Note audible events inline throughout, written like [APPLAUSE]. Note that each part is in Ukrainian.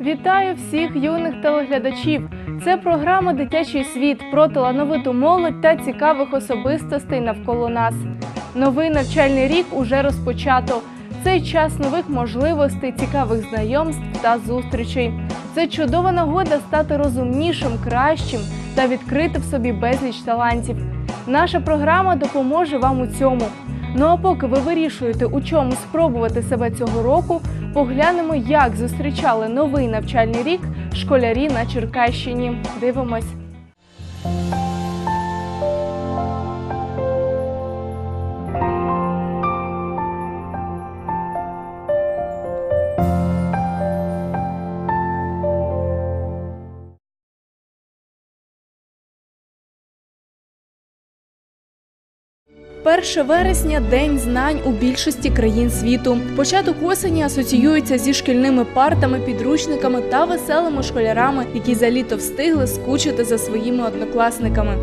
Вітаю всіх юних телеглядачів. Це програма Дитячий світ про талановиту молодь та цікавих особистостей навколо нас. Новий навчальний рік уже розпочато. Це час нових можливостей, цікавих знайомств та зустрічей. Це чудова нагода стати розумнішим, кращим та відкрити в собі безліч талантів. Наша програма допоможе вам у цьому. Ну а поки ви вирішуєте, у чому спробувати себе цього року, поглянемо, як зустрічали новий навчальний рік школярі на Черкащині. Дивимось. Перше вересня день знань у більшості країн світу. Початок осені асоціюється зі шкільними партами, підручниками та веселими школярами, які за літо встигли скучити за своїми однокласниками.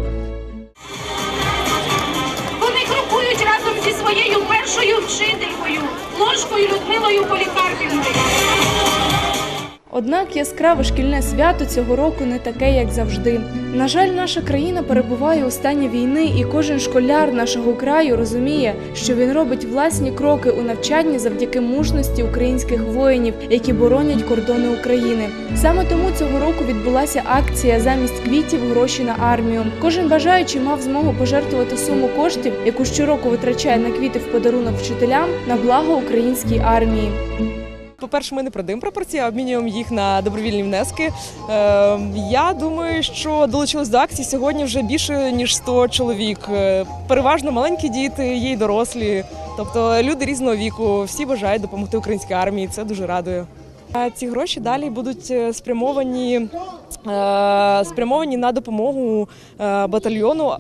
Вони крокують разом зі своєю першою вчителькою, ложкою Людмилою Полікарпівною. Однак яскраве шкільне свято цього року не таке, як завжди. На жаль, наша країна перебуває у стані війни, і кожен школяр нашого краю розуміє, що він робить власні кроки у навчанні завдяки мужності українських воїнів, які боронять кордони України. Саме тому цього року відбулася акція замість квітів гроші на армію. Кожен бажаючий мав змогу пожертвувати суму коштів, яку щороку витрачає на квіти в подарунок вчителям на благо українській армії. По-перше, ми не продаємо пропорції, а обмінюємо їх на добровільні внески. Е, я думаю, що долучилось до акції сьогодні вже більше ніж 100 чоловік. Е, Переважно маленькі діти, є й дорослі, тобто люди різного віку. Всі бажають допомогти українській армії. Це дуже радує. Ці гроші далі будуть е, спрямовані, е, спрямовані на допомогу е, батальйону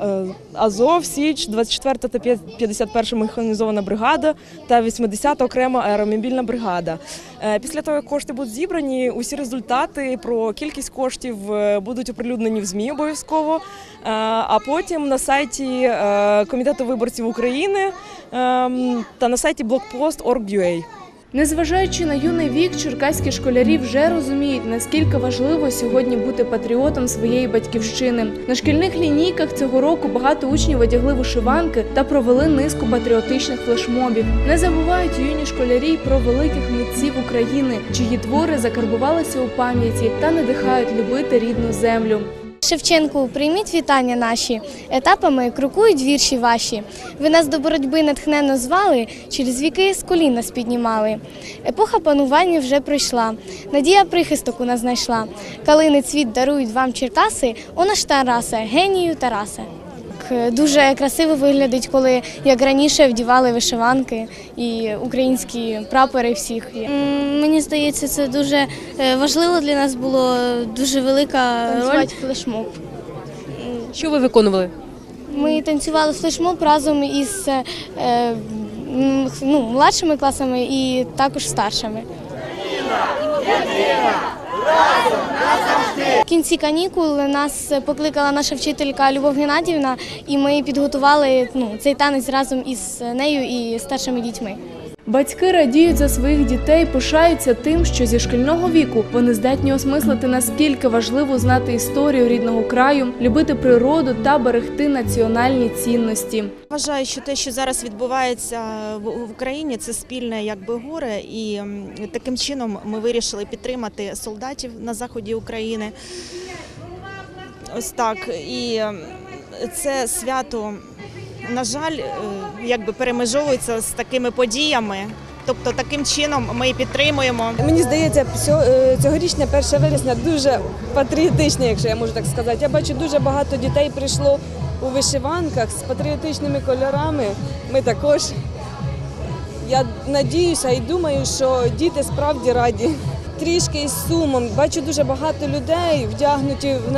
Азов, Січ, 24 та 51 механізована бригада та 80 окрема аеромобільна бригада. Після того, як кошти будуть зібрані, усі результати про кількість коштів будуть оприлюднені в ЗМІ обов'язково. А потім на сайті Комітету виборців України ем, та на сайті blogpost.org.ua. Незважаючи на юний вік, черкаські школярі вже розуміють, наскільки важливо сьогодні бути патріотом своєї батьківщини. На шкільних лінійках цього року багато учнів одягли вишиванки та провели низку патріотичних флешмобів. Не забувають юні школярі про великих митців України, чиї твори закарбувалися у пам'яті та надихають любити рідну землю. Шевченку, прийміть вітання наші. Етапами крокують вірші ваші. Ви нас до боротьби натхненно звали, через віки з колін нас піднімали. Епоха панування вже пройшла. Надія прихисток у нас знайшла. Калини цвіт дарують вам Черкаси, у наш Тарасе, генію Тарасе. Так, Дуже красиво виглядить, коли як раніше вдівали вишиванки і українські прапори всіх. є. Мені здається, це дуже е, важливо для нас було дуже велика роль. Танцювати флешмоб. Що ви виконували? Ми танцювали флешмоб разом із е, ну, младшими класами і також старшими. В кінці канікул нас покликала наша вчителька Любов Геннадівна, і ми підготували ну, цей танець разом із нею і старшими дітьми. Батьки радіють за своїх дітей, пишаються тим, що зі шкільного віку вони здатні осмислити наскільки важливо знати історію рідного краю, любити природу та берегти національні цінності. Вважаю, що те, що зараз відбувається в Україні, це спільне якби горе, і таким чином ми вирішили підтримати солдатів на заході України. Ось так. І це свято, на жаль, е, якби перемежовується з такими подіями. Тобто таким чином ми підтримуємо. Мені здається, е, цьогорічне 1 вересня дуже патріотичне, якщо я можу так сказати. Я бачу, дуже багато дітей прийшло у вишиванках з патріотичними кольорами. Ми також. Я надіюся і думаю, що діти справді раді. Трішки із сумом. Бачу дуже багато людей вдягнуті в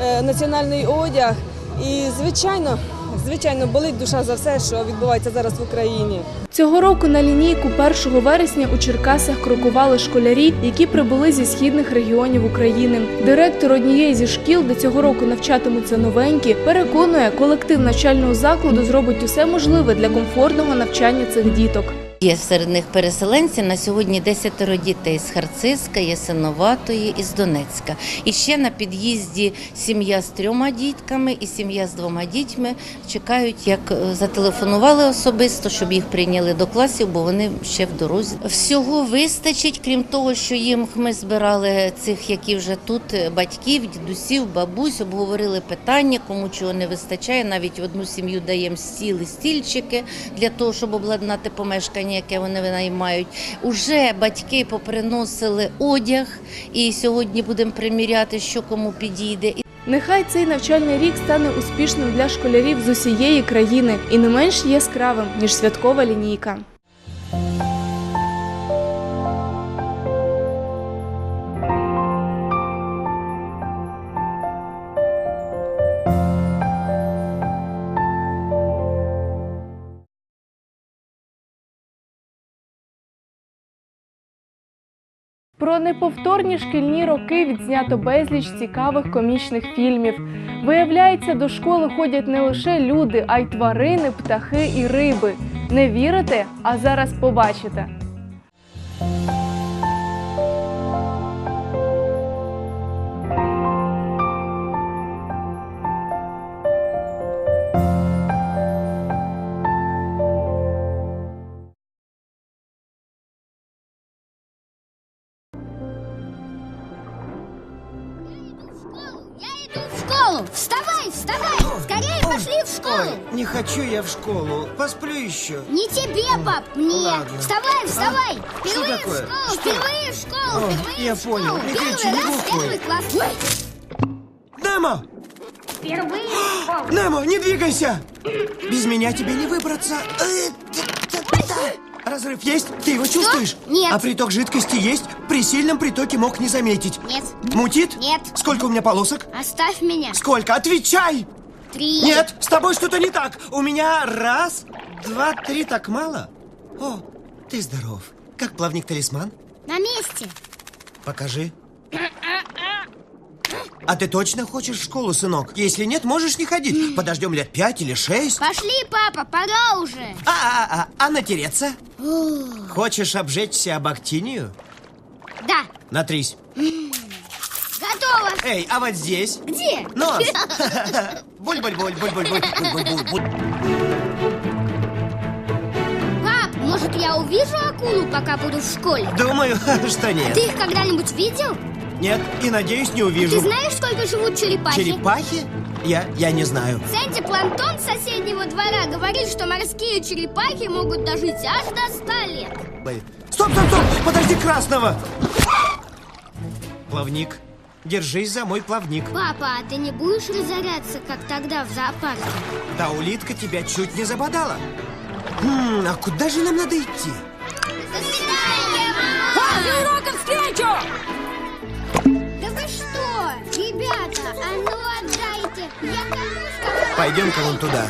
е, національний одяг. І, звичайно, звичайно, болить душа за все, що відбувається зараз в Україні. Цього року на лінійку 1 вересня у Черкасах крокували школярі, які прибули зі східних регіонів України. Директор однієї зі шкіл, де цього року навчатимуться новенькі, переконує, колектив навчального закладу зробить усе можливе для комфортного навчання цих діток. Є серед них переселенці на сьогодні десятеро дітей з Харциска, Ясиноватої і з Донецька. І ще на під'їзді сім'я з трьома дітками і сім'я з двома дітьми чекають, як е, зателефонували особисто, щоб їх прийняли до класів, бо вони ще в дорозі. Всього вистачить, крім того, що їм ми збирали цих, які вже тут е, батьків, дідусів, бабусь, обговорили питання, кому чого не вистачає. Навіть одну сім'ю даємо стіли, стільчики для того, щоб обладнати помешкання, яке вони винаймають. Уже батьки поприносили одяг, і сьогодні будемо приміряти, що кому підійде. Нехай цей навчальний рік стане успішним для школярів з усієї країни і не менш яскравим ніж святкова лінійка. Про неповторні шкільні роки відзнято безліч цікавих комічних фільмів. Виявляється, до школи ходять не лише люди, а й тварини, птахи і риби. Не вірите? А зараз побачите. Пошли в школу! Ой, не хочу я в школу. Посплю еще. Не тебе, пап, мне! Ладно. Вставай, вставай! Что Впервые в такое? школу, Что? впервые в школу, Ой, впервые я в школу! понял. Не Первый кричи, не раз первый класс! Немо! Впервые в школу! Немо, не двигайся! Без меня тебе не выбраться. Э. Разрыв есть? Ты его чувствуешь? Нет. А приток жидкости есть? При сильном притоке мог не заметить. Нет, Мутит? Нет. Сколько у меня полосок? оставь меня! Сколько? Отвечай! Три! Нет, с тобой что-то не так. У меня раз, два, три, так мало. О, ты здоров. Как плавник-талисман? На месте! Покажи. А ты точно хочешь в школу, сынок? Если нет, можешь не ходить. Подождем лет пять или шесть. Пошли, папа, пора уже! А, а, а, а натереться? Хочешь обжечься об актинию? Да, Натрись. готово! Эй, а вот здесь? Где? Нос. [LAUGHS] Буль-буль-буль, буль-буль-буль, буль-буль-буль. Пап, может я увижу акулу, пока буду в школе? Думаю, [LAUGHS] что нет. Ты их когда-нибудь видел? Нет, и надеюсь, не Ты увижу. знаешь, сколько живут черепахи? Черепахи? Я, я не знаю. Сэнди Планктон с соседнего двора говорит, что морские черепахи могут дожить аж до 100 лет. Стоп, стоп, стоп! Подожди красного! Плавник. Держись за мой плавник. Папа, а ты не будешь разоряться, как тогда в зоопарке? Та улитка тебя чуть не забодала. Хм, а куда же нам надо идти? До свидания, мама! уроков встречу! Да вы что? Ребята, а ну отдайте! Я кормушка! Пойдем-ка вон туда.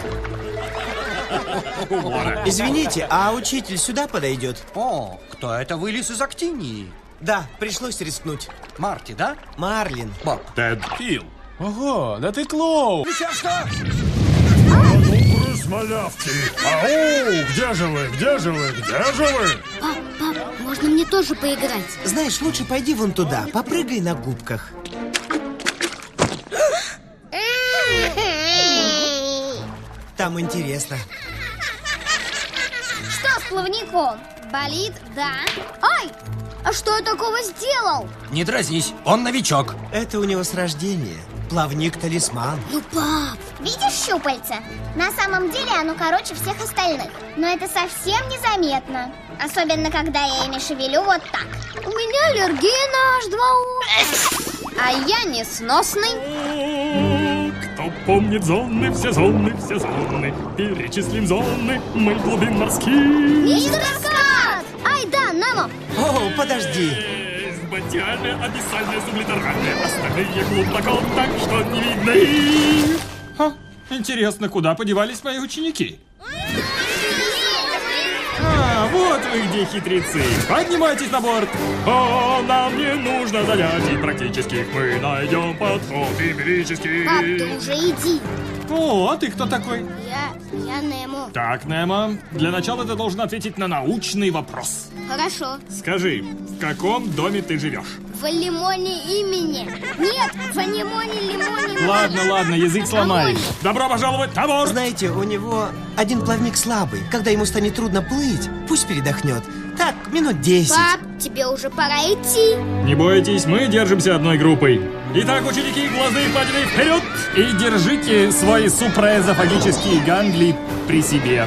Извините, а учитель сюда подойдет? О, кто это вылез из актинии? Да, пришлось рискнуть. Марти, да? Марлин. Боб. Тед Кіл. Ого, да ти клоун. Малявки. Ау, где же вы, где же вы, где же вы? Пап, пап, можно мне тоже поиграть? Знаешь, лучше пойди вон туда, попрыгай на губках. Там интересно. Что с плавником? Болит, да? Ай! А что я такого сделал? Не дразнись, он новичок. Это у него с рождения. Плавник-талисман. Ну, пап! Видишь щупальца? На самом деле оно короче всех остальных. Но это совсем незаметно. Особенно, когда я ими шевелю вот так. У меня аллергия на H2O. А я несносный. Кто помнит зоны, все зоны, все зоны, перечислим зоны, мы глубин морских. Мистер подожди. Есть Батиальные, абиссальные, сублитеральные, остальные глубоко, так что не видно. Ха, интересно, куда подевались мои ученики? А, вот вы где, хитрецы. Поднимайтесь на борт. О, нам не нужно занятий практических. Мы найдем подход эмпирический. Пап, ты уже иди. О, а ты кто такой? Я, я Немо. Так, Немо, для начала ты должен ответить на научный вопрос. Хорошо. Скажи, в каком доме ты живешь? В лимоне имени. Нет, в анимоне лимоне. Ладно, ладно, язык сломай. Добро пожаловать, Тавор! Знаете, у него один плавник слабый. Когда ему станет трудно плыть, пусть передохнет. Так, минут 10. Пап, тебе уже пора идти. Не бойтесь, мы держимся одной группой. Итак, ученики, глазные падины вперед! И держите свои супраэзофагические гангли при себе.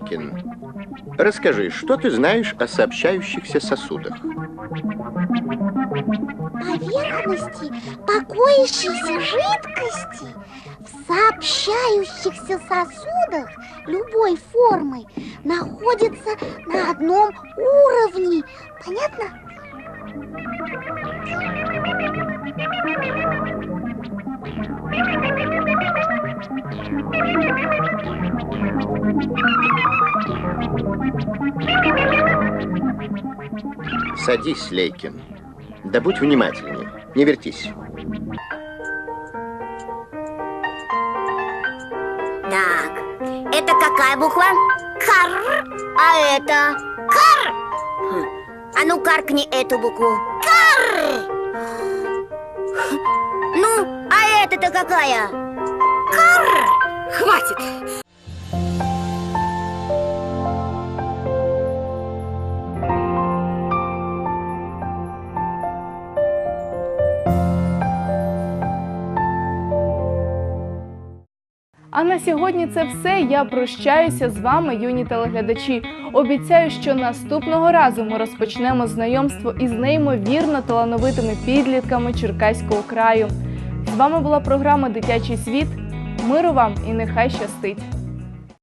Лейкин, расскажи, что ты знаешь о сообщающихся сосудах? поверхности покоящейся жидкости в сообщающихся сосудах любой формы находится на одном уровне. Понятно? Садись, Лейкин. Да будь внимательнее, не вертись. Так, это какая буква? Кар. А это? Кар. Хм, А ну каркни эту букву. Кар. Ну, а это-то какая? Кар. Хватит. А на сьогодні це все. Я прощаюся з вами, юні телеглядачі. Обіцяю, що наступного разу ми розпочнемо знайомство із неймовірно талановитими підлітками Черкаського краю. З вами була програма Дитячий світ. Миру вам і нехай щастить!